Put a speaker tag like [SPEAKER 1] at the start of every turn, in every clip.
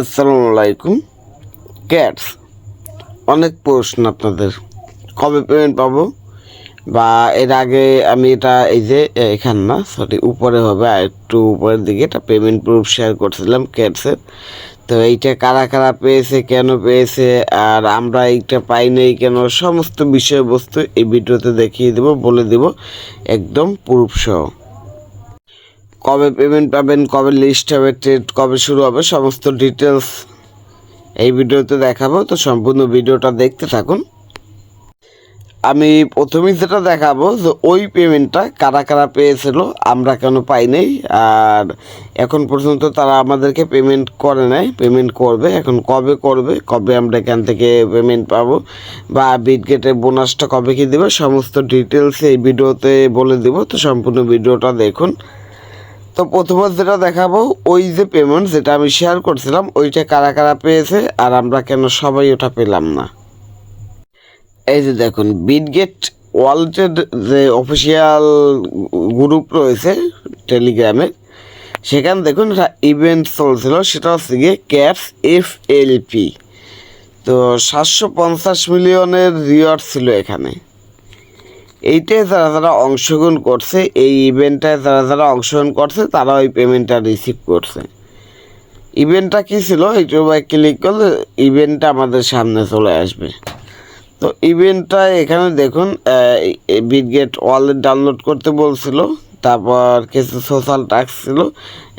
[SPEAKER 1] আসসালামু আলাইকুম ক্যাটস অনেক প্রশ্ন আপনাদের। কবে পেমেন্ট পাবো? বা এর আগে আমি এটা এই যে, এখান না সরি উপরে হবে, আর একটু উপরের দিকে এটা পেমেন্ট প্রুফ শেয়ার করছিলাম ক্যাটসের তো এইটা কারা কারা পেয়েছে, কেন পেয়েছে, আর আমরা এইটা পাই নাই কেন, সমস্ত বিষয়বস্তু এই ভিডিওতে দেখিয়ে দেবো, বলে দেব, একদম প্রুফ সহ। কবে পেমেন্ট পাবেন, কবে লিস্ট হবে ট্রেড কবে শুরু হবে, সমস্ত ডিটেলস এই ভিডিওতে দেখাবো। তো সম্পূর্ণ ভিডিওটা দেখতে থাকুন। আমি প্রথমেই যেটা দেখাবো যে ওই পেমেন্টটা কারা কারা পেয়েছিল, আমরা কেন পাই নাই, আর এখন পর্যন্ত তারা আমাদেরকে পেমেন্ট করে নাই পেমেন্ট করবে, এখন কবে করবে, কবে আমরা এখান থেকে পেমেন্ট পাবো, বা বিটগেটের বোনাসটা কবে কি দেবে, সমস্ত ডিটেলস এই ভিডিওতে বলে দেবো। তো সম্পূর্ণ ভিডিওটা দেখুন। তো প্রথমত যেটা দেখাবো, ওই যে পেমেন্ট যেটা আমি শেয়ার করছিলাম, ওইটা কারা কারা পেয়েছে আর আমরা কেন সবাই ওটা পেলাম না। এই যে দেখুন বিটগেট ওয়ার্ল্ডের যে অফিসিয়াল গ্রুপ রয়েছে টেলিগ্রামে সেখানে দেখুন একটা ইভেন্ট চলছিল, সেটা হচ্ছে গিয়ে ক্যাপস এফ এল পি তো সাতশো পঞ্চাশ মিলিয়নের রিওয়ার্ড ছিল এখানে। এইটায় যারা যারা অংশগ্রহণ করছে, এই ইভেন্টটায় যারা যারা অংশগ্রহণ করছে, তারা ওই পেমেন্টটা রিসিভ করছে। ইভেন্টটা কী ছিল? ইউটিউবে ক্লিক করলে ইভেন্টটা আমাদের সামনে চলে আসবে। তো ইভেন্টটা এখানে দেখুন বিটগেট ওয়ালেট ডাউনলোড করতে বলছিল। তারপর কিছু সোশ্যাল টাস্ক ছিল।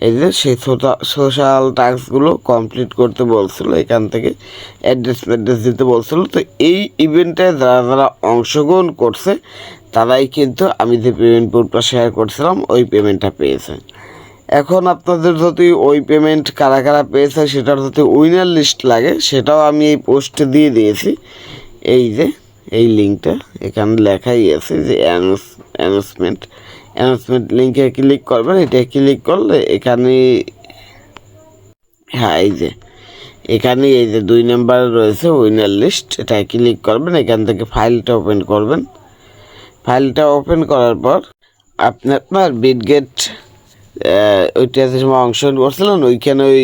[SPEAKER 1] এই যে সেই সোশ্যাল টাস্কগুলো কমপ্লিট করতে বলছিল, এখান থেকে অ্যাড্রেস ফ্যাড্রেস দিতে বলছিল। তো এই ইভেন্টে যারা যারা অংশগ্রহণ করছে, তারাই কিন্তু আমি যে পেমেন্ট প্রুফটা শেয়ার করছিলাম, ওই পেমেন্টটা পেয়েছে। এখন আপনাদের যদি ওই পেমেন্ট কারা কারা পেয়েছে, সেটার যদি উইনার লিস্ট লাগে, সেটাও আমি এই পোস্টে দিয়ে দিয়েছি। এই যে, এই লিঙ্কটা এখানে লেখাই আছে যে অ্যানাউন্সমেন্ট অ্যানাউন্সমেন্ট লিঙ্কে ক্লিক করবেন, এটা ক্লিক করলে এখানে হ্যাঁ এই যে, এখানে এই যে দুই নাম্বার রয়েছে উইনার লিস্ট এটা ক্লিক করবেন, এখান থেকে ফাইলটা ওপেন করবেন। ফাইলটা ওপেন করার পর আপনি আপনার বিটগেট ওইটা যে সময় অংশগ্রহণ করছিলেন ওইখানে ওই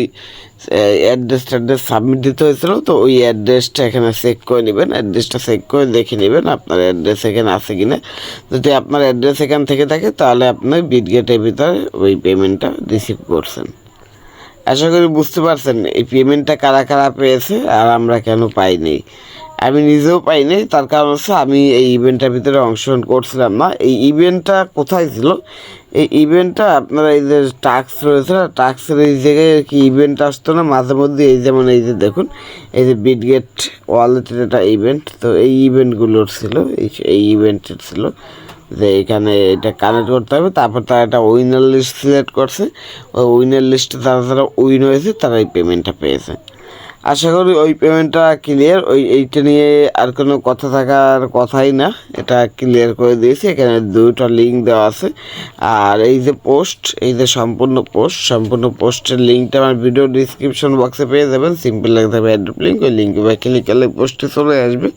[SPEAKER 1] অ্যাড্রেস ট্যাড্রেস সাবমিট দিতে হয়েছিল, তো ওই অ্যাড্রেসটা এখানে চেক করে নেবেন অ্যাড্রেসটা চেক করে দেখে নেবেন আপনার অ্যাড্রেস এখানে আছে কিনা। যদি আপনার অ্যাড্রেস এখান থেকে থাকে, তাহলে আপনি বিটগেটের ভিতরে ওই পেমেন্টটা রিসিভ করছেন। আশা করি বুঝতে পারছেন, এই পেমেন্টটা কারা কারা পেয়েছে, আর আমরা কেন পাইনি। আমি নিজেও পাইনি, তার কারণ হচ্ছে আমি এই ইভেন্টটার ভিতরে অংশগ্রহণ করছিলাম না। এই ইভেন্টটা কোথায় ছিল? এই ইভেন্টটা আপনারা এই যে টাস্ক রয়েছে না টাস্কের এই জায়গায় কি ইভেন্ট আসতো না, মাঝে মধ্যে এই যেমন এই যে দেখুন, এই যে বিটগেট ওয়ালেটের একটা ইভেন্ট তো এই ইভেন্টগুলোর ছিল, এই ইভেন্টের ছিল। যে এখানে এটা কানেক্ট করতে হবে, তারপর তারা একটা উইনার লিস্ট সিলেক্ট করছে। ওই উইনার লিস্টে যারা যারা উইন হয়েছে তারা এই পেমেন্টটা পেয়েছে। আশা করি ওই পেমেন্টটা ক্লিয়ার ওই এইটা নিয়ে আর কোনো কথা থাকার কথাই না। এটা ক্লিয়ার করে দিয়েছি। এখানে দুটো লিঙ্ক দেওয়া আছে। আর এই যে পোস্ট এই যে সম্পূর্ণ পোস্ট সম্পূর্ণ পোস্টের লিঙ্কটা আমার ভিডিও ডিসক্রিপশন বক্সে পেয়ে যাবেন। সিম্পল লাগতে হবে অ্যাড্রপ লিঙ্ক ওই লিঙ্কে বা ক্লিক করলে পোস্টে চলে আসবে।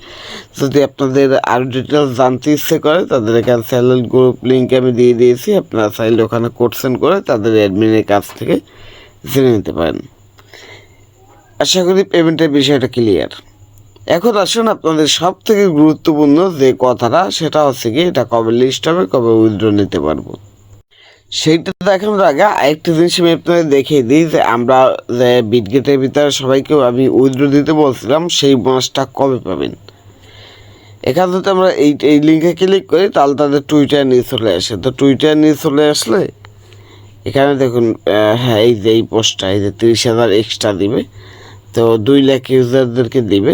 [SPEAKER 1] যদি আপনাদের আরও ডিটেলস জানতে ইচ্ছে করে, তাদের এখানে স্যালেল গ্রুপ লিঙ্ক আমি দিয়ে দিয়েছি। আপনারা চাইলে ওখানে কোর্সেন করে তাদের অ্যাডমিনের কাছ থেকে জেনে নিতে পারেন। আশা করি পেমেন্টের বিষয়টা ক্লিয়ার এখন আসুন আপনাদের সব থেকে গুরুত্বপূর্ণ যে কথাটা, সেটা হচ্ছে কি এটা কবে লিস্ট হবে, কবে উইথড্র নিতে পারব। সেইটা দেখানোর আগে আরেকটা জিনিস আমি আপনাদের দেখিয়ে দিই যে আমরা যে বিটগেটের ভিতরে সবাইকে আমি উইথড্র দিতে বলছিলাম, সেই বোনাসটা কবে পাবেন? এখানে যদি আমরা এই এই লিঙ্কে ক্লিক করি, তাহলে তাদের টুইটার নিয়ে চলে আসে। তো টুইটার নিয়ে চলে আসলে এখানে দেখুন হ্যাঁ এই যে এই পোস্টটা এই যে তিরিশ হাজার এক্সট্রা দিবে। তো দুই লাখ ইউজারদেরকে দিবে।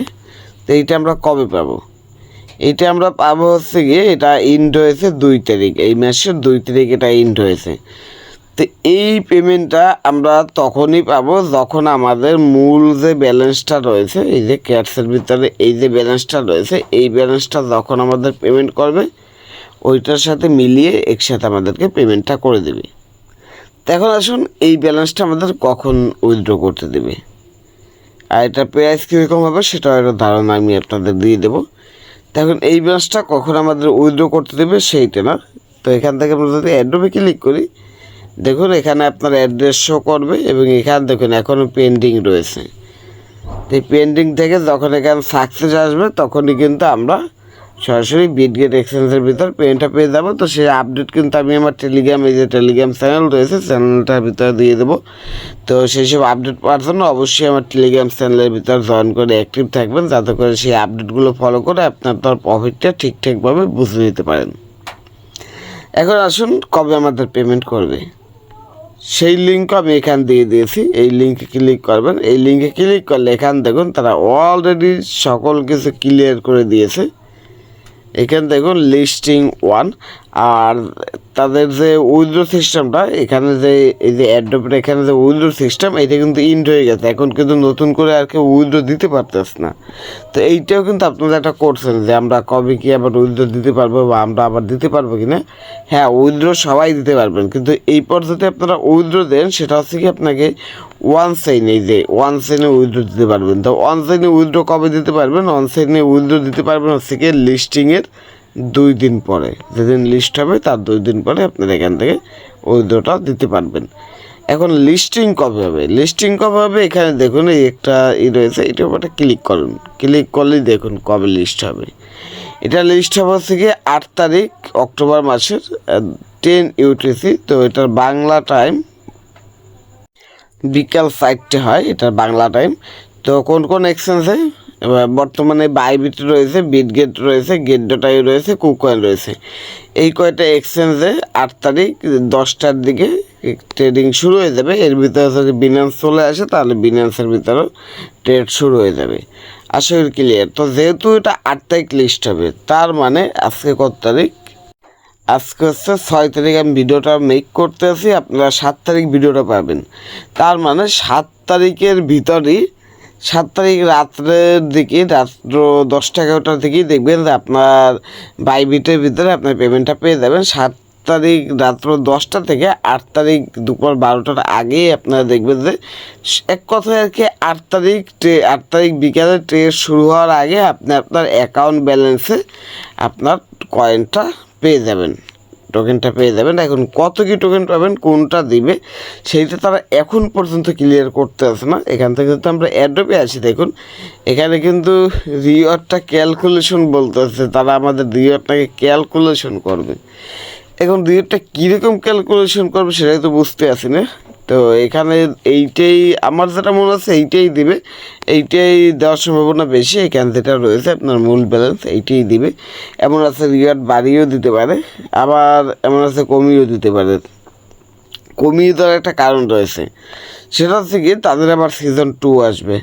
[SPEAKER 1] তো এইটা আমরা কবে পাবো? এইটা আমরা পাবো হচ্ছে গিয়ে, এটা ইন্ড হয়েছে দুই তারিখ। এই মাসের দুই তারিখ এটা ইন্ড হয়েছে। তো এই পেমেন্টটা আমরা তখনই পাবো যখন আমাদের মূল যে ব্যালেন্সটা রয়েছে, এই যে ক্যাটসের ভিতরে এই যে ব্যালেন্সটা রয়েছে, এই ব্যালেন্সটা যখন আমাদের পেমেন্ট করবে, ওইটার সাথে মিলিয়ে একসাথে আমাদেরকে পেমেন্টটা করে দেবে। এখন আসুন, এই ব্যালেন্সটা আমাদের কখন উইথড্র করতে দেবে? আর এটা প্রাইস কীরকম হবে সেটা একটা ধারণা আমি আপনাদের দিয়ে দেবো। তখন এই ব্যালেন্সটা কখন আমাদের উইড্রো করতে দেবে সেইটা না। তো এখান থেকে আমরা যদি অ্যাড্রোপে ক্লিক করি, দেখুন এখানে আপনার অ্যাড্রেস শো করবে এবং এখানে দেখুন এখনও পেন্ডিং রয়েছে। এই পেন্ডিং থেকে যখন এখানে সাকসেস আসবে, তখনই কিন্তু আমরা সরাসরি বিটগেট এক্সচেঞ্জের ভিতর পেমেন্টটা পেয়ে যাব। তো সেই আপডেট কিন্তু আমি আমার টেলিগ্রাম এই যে টেলিগ্রাম চ্যানেল রয়েছে চ্যানেলটার ভিতরে দিয়ে দেবো। তো সেই সব আপডেট পাওয়ার জন্য অবশ্যই আমার টেলিগ্রাম চ্যানেলের ভিতর জয়েন করে অ্যাক্টিভ থাকবেন, যাতে করে সেই আপডেটগুলো ফলো করে আপনার তার প্রফিটটা ঠিকঠাকভাবে বুঝে নিতে পারেন। এখন আসুন, কবে আমাদের পেমেন্ট করবে? সেই লিঙ্কও আমি এখান দিয়ে দিয়েছি। এই লিঙ্কে ক্লিক করবেন। এই লিঙ্কে ক্লিক করলে এখান দেখুন, তারা অলরেডি সকল কিছু ক্লিয়ার করে দিয়েছে। এখানে দেখুন লিস্টিং ওয়ান আর তাদের যে উইথড্র সিস্টেমটা, এখানে যে এই যে অ্যাডোপের এখানে যে উইথড্র সিস্টেম এটা কিন্তু ইন্ড হয়ে গেছে। এখন কিন্তু নতুন করে আর কেউ উইথড্র দিতে পারতেছে না। তো এইটাও কিন্তু আপনারা একটা করছেন যে আমরা কবে কি আবার উইথড্র দিতে পারব বা আমরা আবার দিতে পারব কি না হ্যাঁ উইথড্র সবাই দিতে পারবেন। কিন্তু এই পর্যায়ে আপনারা উইথড্র দেন, সেটা হচ্ছে কি আপনাকে ওয়ান সাইন এই যে ওয়ান সাইনে উইথড্র দিতে পারবেন। তো ওয়ান সাইনে উইথড্র কবে দিতে পারবেন? ওয়ান সাইনে উইথড্র দিতে পারবেন হচ্ছে কি লিস্টিংয়ের দুই দিন পরে। যেদিন লিস্ট হবে, তার দুই দিন পরে আপনারা এখান থেকে উইথড্রটা দিতে পারবেন। এখন লিস্টিং কবে হবে? লিস্টিং কবে হবে? এখানে দেখুন, এই একটা ই রয়েছে, এটার উপরে ক্লিক করুন। ক্লিক করলেই দেখুন কবে লিস্ট হবে। এটা লিস্ট হবে হচ্ছে কি আট তারিখ অক্টোবর মাসের টেন ইউটিসি তো এটার বাংলা টাইম বিকাল চারটে হয়, এটা বাংলা টাইম তো কোন কোন এক্সচেঞ্জে বর্তমানে বাইবিট রয়েছে বিটগেট রয়েছে গেটডোটাই রয়েছে কুকয়েন রয়েছে। এই কয়টা এক্সচেঞ্জে আট তারিখ, দশটার দিকে ট্রেডিং শুরু হয়ে যাবে। এর ভিতরে যদি বিনান্স চলে আসে, তাহলে বিনান্সের ভিতরেও ট্রেড শুরু হয়ে যাবে। আশা করি ক্লিয়ার তো যেহেতু এটা আট তারিখ লিস্ট হবে, তার মানে আজকে কত তারিখ? আজকে হচ্ছে ছয় তারিখ আমি ভিডিওটা মেক করতে আছি, আপনারা সাত তারিখ ভিডিওটা পাবেন। তার মানে সাত তারিখের ভিতরেই, সাত তারিখ রাত্রের দিকে, রাত্র দশটা এগারোটার দিকেই দেখবেন যে আপনার বাইবিটের ভিতরে আপনার পেমেন্টটা পেয়ে যাবেন। সাত তারিখ রাত্র দশটা থেকে আট তারিখ দুপুর বারোটার আগেই আপনারা দেখবেন যে এক কথায় আর কি আট তারিখ ট্রে আট তারিখ বিকালে ট্রেড শুরু হওয়ার আগে আপনি আপনার অ্যাকাউন্ট ব্যালেন্সে আপনার কয়েনটা পেয়ে যাবেন। টোকেনটা পেয়ে যাবেন। এখন কত কি টোকেন পাবেন, কোনটা দিবে, সেইটা তারা এখন পর্যন্ত ক্লিয়ার করতে আসে না। এখান থেকে কিন্তু আমরা অ্যাড্রপে আছি দেখুন, এখানে কিন্তু রিওয়ার্ডটা ক্যালকুলেশন বলতেছে। তারা আমাদের রিওয়ার্ডটাকে ক্যালকুলেশন করবে। এখন রিওয়ার্ডটা কীরকম ক্যালকুলেশন করবে, সেটাই তো বুঝতে আসি না তো এখানে এইটাই, আমার যেটা মনে আছে এইটাই দিবে। এইটাই দেওয়ার সম্ভাবনা বেশি এখান যেটা রয়েছে, আপনার মূল ব্যালেন্স এইটাই দিবে। এমন আছে রিওয়ার্ড বাড়িয়েও দিতে পারে, আবার এমন আছে কমিয়েও দিতে পারে। কমিয়ে দেওয়ার একটা কারণ রয়েছে। সেটা হচ্ছে কি তাদের আবার সিজন টু আসবে।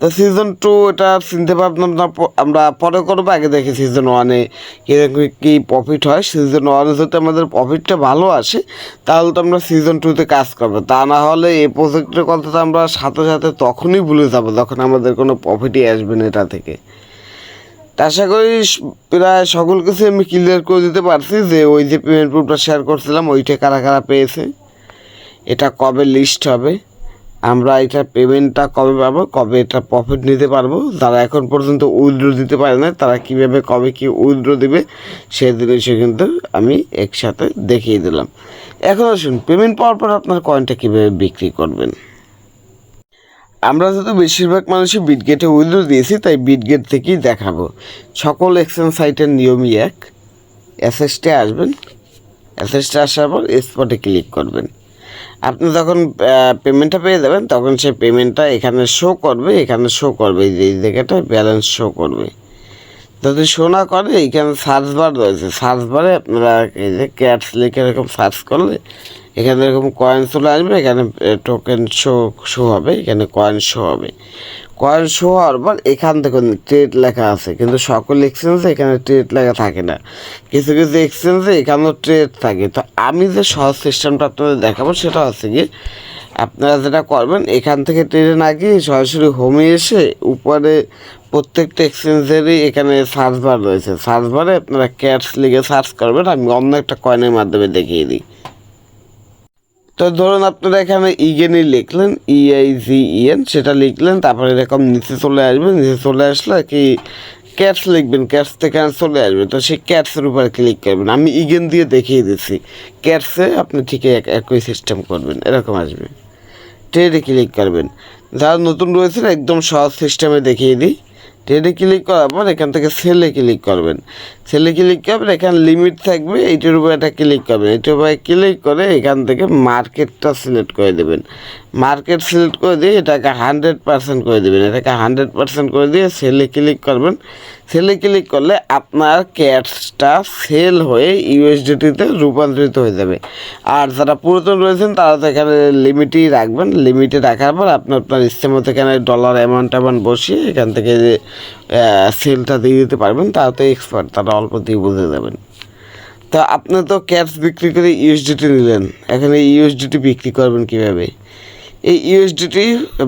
[SPEAKER 1] তো সিজন টু এটা চিনতে ভাবনা আমরা পরে করব, আগে দেখি সিজন ওয়ানে কীরকম কী প্রফিট হয়। সিজন ওয়ানে যদি আমাদের প্রফিটটা ভালো আসে, তাহলে তো আমরা সিজন টুতে কাজ করব। তা না হলে এই প্রজেক্টের কথা তো আমরা সাথে সাথে তখনই ভুলে যাব, যখন আমাদের কোনো প্রফিটই আসবে না এটা থেকে। আশা করি প্রায় সকল কিছু আমি ক্লিয়ার করে দিতে পারছি যে ওই যে পেমেন্ট প্রুফটা শেয়ার করছিলাম, ওইটা কারা কারা পেয়েছে। এটা কবে লিস্ট হবে, আমরা এটা পেমেন্টটা কবে পাবো, কবে এটা প্রফিট নিতে পারব, যারা এখন পর্যন্ত উইথড্র দিতে পারে না তারা কীভাবে, কবে কি উইথড্র দিবে, সেই জিনিসও কিন্তু আমি একসাথে দেখিয়ে দিলাম। এখন আসুন পেমেন্ট পাওয়ার পর আপনার কয়েনটা কীভাবে বিক্রি করবেন? আমরা যেহেতু বেশিরভাগ মানুষই বিটগেটে উইড্রো দিয়েছি, তাই বিটগেট থেকেই দেখাবো। সকল এক্সচেঞ্জ সাইটের নিয়মই এক। এসএসটে আসবেন এসএসটে আসার পর স্পটে ক্লিক করবেন। আপনি যখন পেমেন্টটা পেয়ে যাবেন, তখন সেই পেমেন্টটা এখানে শো করবে, এখানে শো করবে, এই যে জায়গাটায় ব্যালেন্স শো করবে। যদি শো না করে, এখানে সার্চ বার রয়েছে। সার্চ বারে আপনারা এই যে ক্যাটস লিখে এরকম সার্চ করলে এখানে এরকম কয়েন চলে আসবে, এখানে টোকেন শো শো হবে, এখানে কয়েন শো হবে। কয়েন শো হওয়ার পর এখান থেকে ট্রেড লেখা আছে, কিন্তু সকল এক্সচেঞ্জে এখানে ট্রেড লেখা থাকে না। কিছু কিছু এক্সচেঞ্জে এখানেও ট্রেড থাকে। তো আমি যে সহজ সিস্টেমটা আপনাদের দেখাবো, সেটা হচ্ছে কি আপনারা যেটা করবেন, এখান থেকে ট্রেনে না গিয়ে সরাসরি হোমে এসে উপরে প্রত্যেকটা এক্সচেঞ্জেরই এখানে সার্চ বার রয়েছে। সার্চ বারে আপনারা ক্যাটস লিখে সার্চ করবেন, আমি অন্য একটা কয়েনের মাধ্যমে দেখিয়ে দিই। তো ধরুন আপনারা এখানে ইগেনি লিখলেন ইআই জি ইএন সেটা লিখলেন, তারপরে এরকম নিচে চলে আসবে, নিচে চলে আসলে কি ক্যাটস লিখবেন ক্যাটস থেকে চলে আসবে, তো সেই ক্যাটসের উপরে ক্লিক করবেন। আমি ইগেন দিয়ে দেখিয়ে দিচ্ছি ক্যাটসে আপনি ঠিক এক- একই সিস্টেম করবেন, এরকম আসবে। ট্রেডে ক্লিক করবেন। যারা নতুন রয়েছে, একদম সহজ সিস্টেমে দেখিয়ে দিই। ট্রেডে ক্লিক করার পর এখান থেকে সেলে ক্লিক করবেন। সেলে ক্লিক করবেন এখানে লিমিট থাকবে, এইটার উপরে একটা ক্লিক করবেন এইটার উপরে ক্লিক করে এখান থেকে মার্কেটটা সিলেক্ট করে দেবেন। মার্কেট সিলেক্ট করে দিয়ে এটাকে হান্ড্রেড পার্সেন্ট করে দেবেন। এটাকে হান্ড্রেড পার্সেন্ট করে দিয়ে সেলে ক্লিক করবেন। সেলে ক্লিক করলে আপনার ক্যাশটা সেল হয়ে ইউএসডিটিতে রূপান্তরিত হয়ে যাবে। আর যারা পুরাতন রয়েছেন, তারা তো এখানে লিমিটই রাখবেন। লিমিটে রাখার পর আপনি আপনার ইচ্ছে মতো এখানে ডলার অ্যামাউন্ট অ্যামাউন্ট বসিয়ে এখান থেকে সেলটা দিয়ে দিতে পারবেন তারা তো এক্সপার্ট তারা অল্প দিয়ে বুঝে যাবেন। তা আপনি তো ক্যাপস বিক্রি করে ইউএসডিটি নিলেন, এখানে ইউএসডিটি বিক্রি করবেন কীভাবে? এই ইউএসডিটি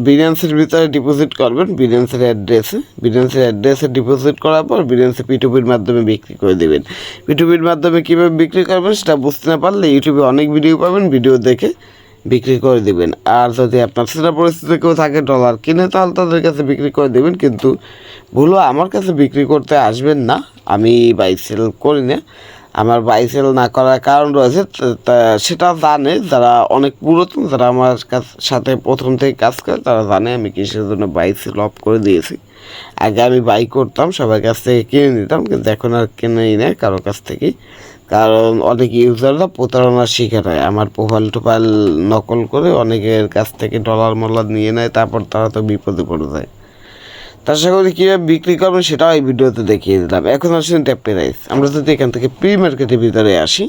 [SPEAKER 1] বিনান্সের ভিতরে ডিপোজিট করবেন বিনান্সের অ্যাড্রেসে বিনান্সের অ্যাড্রেসে ডিপোজিট করার পর বিনান্সে পিটুপির মাধ্যমে বিক্রি করে দেবেন। পিটুপির মাধ্যমে কীভাবে বিক্রি করবেন সেটা বুঝতে না পারলে ইউটিউবে অনেক ভিডিও পাবেন ভিডিও দেখে বিক্রি করে দিবেন। আর যদি আপনার সেটা পরিস্থিতি কেউ থাকে ডলার কিনে, তাহলে তাদের কাছে বিক্রি করে দেবেন। কিন্তু ভুলো আমার কাছে বিক্রি করতে আসবেন না। আমি বাই সেল করি না। আমার বাই সেল না করার কারণ রয়েছে সেটা জানে যারা অনেক পুরাতন, যারা আমার কাছ- সাথে প্রথম থেকে কাজ করে, তারা জানে আমি কিসের জন্য বাই সেল অফ করে দিয়েছি। আগে আমি বাই করতাম, সবার কাছ থেকে কিনে নিতাম, কিন্তু এখন আর কিনেই নেই কারোর কাছ থেকেই কারণ অনেক ইউজাররা প্রতারণার শিকার হয় আমার প্রোফাইল টোফাইল নকল করে অনেকের কাছ থেকে ডলার মলার নিয়ে নেয়, তারপর তারা তো বিপদে পড়ে যায়। তার সাথে কীভাবে বিক্রি করবেন সেটাও এই ভিডিওতে দেখিয়ে দিলাম। এখন আসেন ট্যাপ প্রাইস আমরা যদি এখান থেকে প্রি মার্কেটের ভিতরে আসি,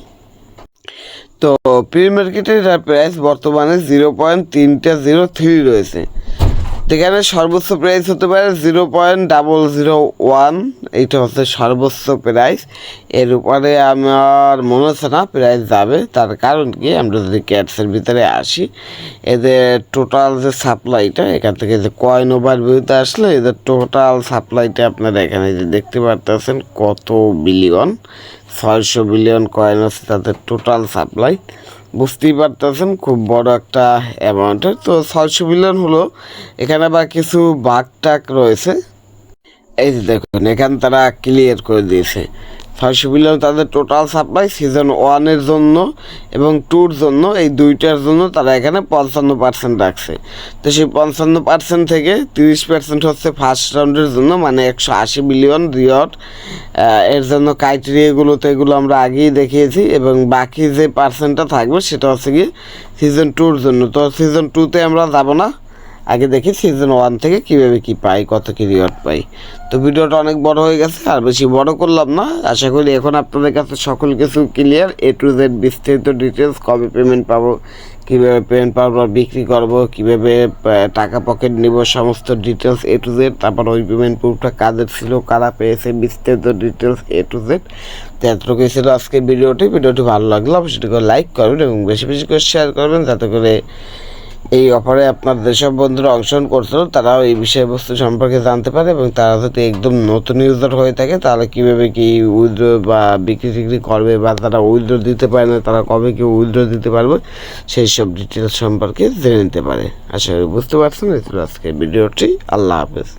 [SPEAKER 1] তো প্রি মার্কেটের প্রাইস বর্তমানে জিরো পয়েন্ট তিনটা জিরো থ্রি রয়েছে। যেখানে সর্বোচ্চ প্রাইস হতে পারে zero point double zero one এইটা হচ্ছে সর্বোচ্চ প্রাইস এর উপরে আমার মনে হচ্ছে না প্রাইস যাবে, তার কারণ কি? আমরা যদি ক্যাটসের ভিতরে আসি, এদের টোটাল যে সাপ্লাইটা এখান থেকে যে কয়েন ওভার ভিউতে আসলে এদের টোটাল সাপ্লাইটা আপনারা এখানে যে দেখতে পারতেছেন, কত বিলিয়ন ছয়শো বিলিয়ন কয়েন আছে তাদের টোটাল সাপ্লাই বুঝতেই পারতেছেন, খুব বড় একটা অ্যামাউন্টের তো ছয়শো মিলিয়ন হলো। এখানে আবার কিছু বাঘ টাক রয়েছে। এই যে দেখুন, এখানে তারা ক্লিয়ার করে দিয়েছে। ছয়শো বিলিয়ন তাদের টোটাল সাপ্লাই সিজন ওয়ানের জন্য এবং টুর জন্য, এই দুইটার জন্য তারা এখানে পঞ্চান্ন পার্সেন্ট রাখছে। তো সেই পঞ্চান্ন পার্সেন্ট থেকে তিরিশ পার্সেন্ট হচ্ছে ফার্স্ট রাউন্ডের জন্য মানে একশো আশি বিলিয়ন রিয়ট এর জন্য ক্রাইটেরিয়াগুলোতে এগুলো আমরা আগেই দেখিয়েছি এবং বাকি যে পার্সেন্টটা থাকবে সেটা হচ্ছে কি সিজন টুর জন্য। তো সিজন টুতে আমরা যাব না আগে দেখি সিজন ওয়ান থেকে কীভাবে কী পাই, কত কী রিওয়ার্ড পাই। তো ভিডিওটা অনেক বড় হয়ে গেছে, আর বেশি বড় করলাম না। আশা করি এখন আপনাদের কাছে সকল কিছু ক্লিয়ার এ টু জেড বিস্তারিত ডিটেলস কবে পেমেন্ট পাবো, কীভাবে পেমেন্ট পাবো বিক্রি করব, কীভাবে টাকা পকেট নিব, সমস্ত ডিটেলস এ টু জেড তারপর ওই পেমেন্ট প্রুফটা কাদের ছিল, কারা পেয়েছে, বিস্তারিত ডিটেলস এ টু জেড তো এতটুকুই ছিল আজকের ভিডিওটি। ভিডিওটি ভালো লাগল অবশ্যই লাইক করবেন এবং বেশি বেশি করে শেয়ার করবেন, যাতে করে এই অফারে আপনার যেসব বন্ধুরা অংশগ্রহণ করছিল তারাও এই বিষয়বস্তু সম্পর্কে জানতে পারে এবং তারা যদি একদম নতুন ইউজার হয়ে থাকে, তাহলে কীভাবে কি উইথড্রো বা বিক্রি টিক্রি করবে বা তারা উইথড্রো দিতে পারে না, তারা কবে কি উইথড্রো দিতে পারবে সেই সব ডিটেলস সম্পর্কে জেনে নিতে পারে। আশা করি বুঝতে পারছেন আজকে ভিডিওটি আল্লাহ হাফেজ।